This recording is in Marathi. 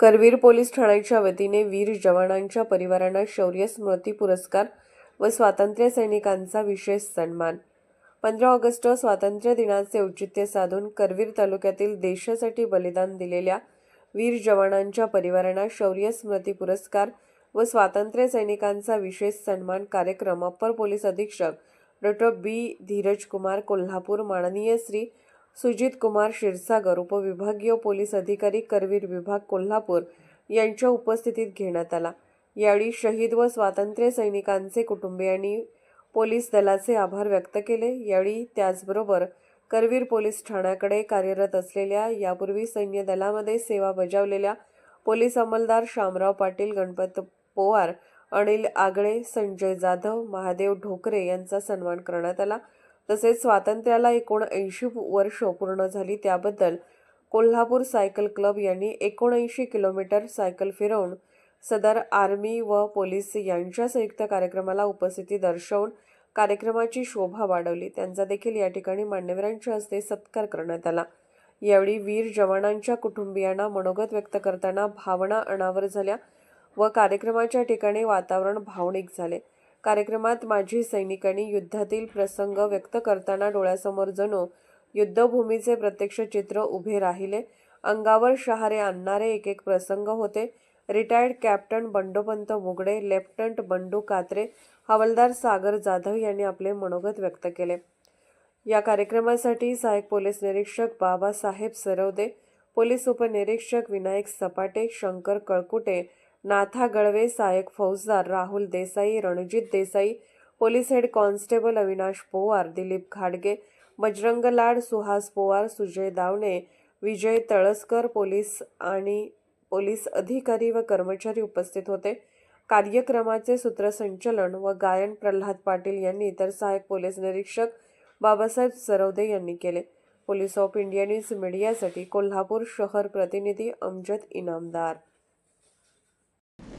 करवीर पोलीस ठाण्याच्या वतीने वीर जवानांच्या परिवारांना शौर्य स्मृती पुरस्कार व स्वातंत्र्य सैनिकांचा विशेष सन्मान. पंधरा ऑगस्ट स्वातंत्र्य दिनाचे औचित्य साधून करवीर तालुक्यातील देशासाठी बलिदान दिलेल्या वीर जवानांच्या परिवारांना शौर्य स्मृती पुरस्कार व स्वातंत्र्य सैनिकांचा विशेष सन्मान कार्यक्रम अप्पर पोलीस अधीक्षक डॉक्टर बी. धीरज कुमार कोल्हापूर माननीय श्री. सुजित कुमार क्षीरसागर उपविभागीय पोलीस अधिकारी करवीर विभाग कोल्हापूर यांच्या उपस्थितीत घेण्यात आला. यावेळी शहीद व स्वातंत्र्य सैनिकांचे कुटुंबियांनी पोलीस दलाचे आभार व्यक्त केले. यावेळी त्याचबरोबर करवीर पोलीस ठाण्याकडे कार्यरत असलेल्या यापूर्वी सैन्य दलामध्ये सेवा बजावलेल्या पोलीस अंमलदार शामराव पाटील गणपत पोवार अनिल आगळे संजय जाधव महादेव ढोकरे यांचा सन्मान करण्यात आला. तसेच स्वातंत्र्याला एकोणऐंशी वर्ष पूर्ण झाली त्याबद्दल कोल्हापूर सायकल क्लब यांनी एकोणऐंशी किलोमीटर सायकल फिरवून सदर आर्मी व पोलीस यांच्या संयुक्त कार्यक्रमाला उपस्थिती दर्शवून कार्यक्रमाची शोभा वाढवली. त्यांचा देखील या ठिकाणी मान्यवरांच्या हस्ते सत्कार करण्यात आला. यावेळी वीर जवानांच्या कुटुंबियांना मनोगत व्यक्त करताना भावना अनावर झाल्या व कार्यक्रमाच्या ठिकाणी वातावरण भावनिक झाले. कार्यक्रमात माजी सैनिकांनी युद्धातील प्रसंग व्यक्त करताना डोळ्यासमोर जणू युद्धभूमीचे प्रत्यक्ष चित्र उभे राहिले. अंगावर शहारे आणणारे एक एक प्रसंग होते. Retired captain Bandopant Mugade lieutenant Bandu Katre हवालदार सागर जाधव यांनी आपले मनोगत व्यक्त केले. या कार्यक्रमासाठी सहाय्यक पोलीस निरीक्षक बाबासाहेब सरवदे पोलीस उपनिरीक्षक विनायक सपाटे शंकर कळकुटे नाथा गळवे सहाय्यक फौजदार Rahul Desai Ranjit Desai police head constable Avinash Powar Dilip घाडगे बजरंग लाड सुहास पोवार सुजय दावणे विजय तळसकर पोलीस आणि पोलीस अधिकारी व कर्मचारी उपस्थित होते. कार्यक्रमाचे सूत्रसंचलन व गायन प्रल्हाद पाटील यांनी तर सहाय्यक पोलीस निरीक्षक बाबासाहेब सरवदे यांनी केले. पोलीस ऑफ इंडिया न्यूज मीडियासाठी कोल्हापूर शहर प्रतिनिधी अमजद इनामदार